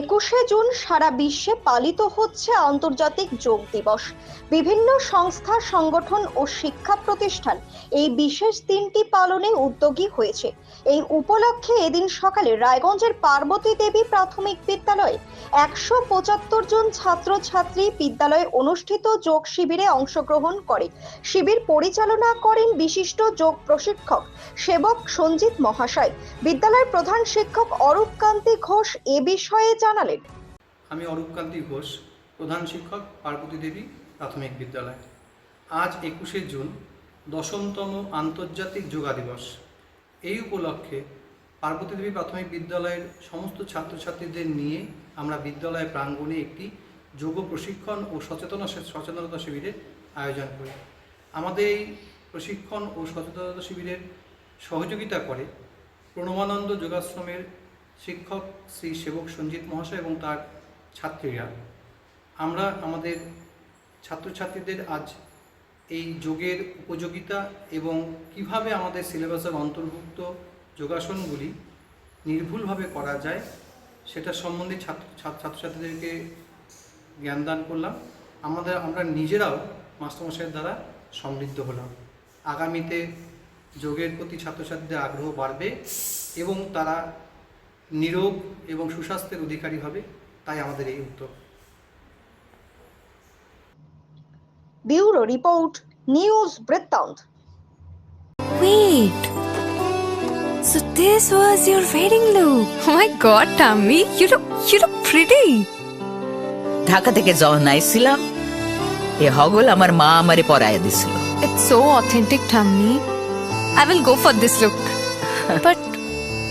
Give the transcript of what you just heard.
একুশে জুন সারা বিশ্বে পালিত হচ্ছে আন্তর্জাতিক যোগ দিবস। বিভিন্ন সংস্থা, সংগঠন ও শিক্ষা প্রতিষ্ঠান এই বিশেষ দিনটি পালনে উদ্যোগী হয়েছে। এই উপলক্ষে এদিন সকালে রায়গঞ্জের পার্বতী দেবী প্রাথমিক বিদ্যালয়ে একশো পঁচাত্তর জন ছাত্রছাত্রী বিদ্যালয়ে অনুষ্ঠিত যোগ শিবিরে অংশগ্রহণ করে। শিবির পরিচালনা করেন বিশিষ্ট যোগ প্রশিক্ষক সেবক সঞ্জিত মহাশয়। বিদ্যালয়ের প্রধান শিক্ষক অরূপ কান্তি ঘোষ এ বিষয়ে জানালেন। আমি অরূপকান্তি ঘোষ, প্রধান শিক্ষক, পার্বতী দেবী, প্রাথমিক বিদ্যালয়। আজ একুশে জুন, দশমতম আন্তর্জাতিক যোগা দিবস। এই উপলক্ষে পার্বতী দেবী প্রাথমিক বিদ্যালয়ের সমস্ত ছাত্রছাত্রীদের নিয়ে আমরা বিদ্যালয় প্রাঙ্গণে একটি যোগ প্রশিক্ষণ ও সচেতনতা সচেতনতা শিবিরের আয়োজন করি। আমাদের এই প্রশিক্ষণ ও সচেতনতা শিবিরের সহযোগিতা করে প্রণবানন্দ যোগাশ্রমের শিক্ষক শ্রী সেবক সঞ্জিত মহাশয় এবং তার ছাত্রীরা। আমরা আমাদের ছাত্রছাত্রীদের আজ এই যোগের উপযোগিতা এবং কীভাবে আমাদের সিলেবাসের অন্তর্ভুক্ত যোগাসনগুলি নির্ভুলভাবে করা যায়, সেটা সম্বন্ধে ছাত্র, ছাত্র- ছাত্রছাত্রীদেরকে জ্ঞানদান করলাম। আমাদের, আমরা নিজেরাও মাস্টারমশাইয়ের দ্বারা সমৃদ্ধ হলাম। আগামীতে যোগের প্রতি ছাত্রছাত্রীদের আগ্রহ বাড়বে এবং তারা নিরোগ এবং সুস্বাস্থ্যের অধিকারী হবে তাই আমাদের এই উদ্যোগ ব্যুরো রিপোর্ট নিউজ বৃত্তান্ত Wait. So this was your wedding look. Oh my god, Tammy, you look you look pretty. Dhaka থেকে যখন আইছিলাম এ হগল আমার মা আমারে পরায় দিছিল It's so authentic, Tammy. I will go for this look. but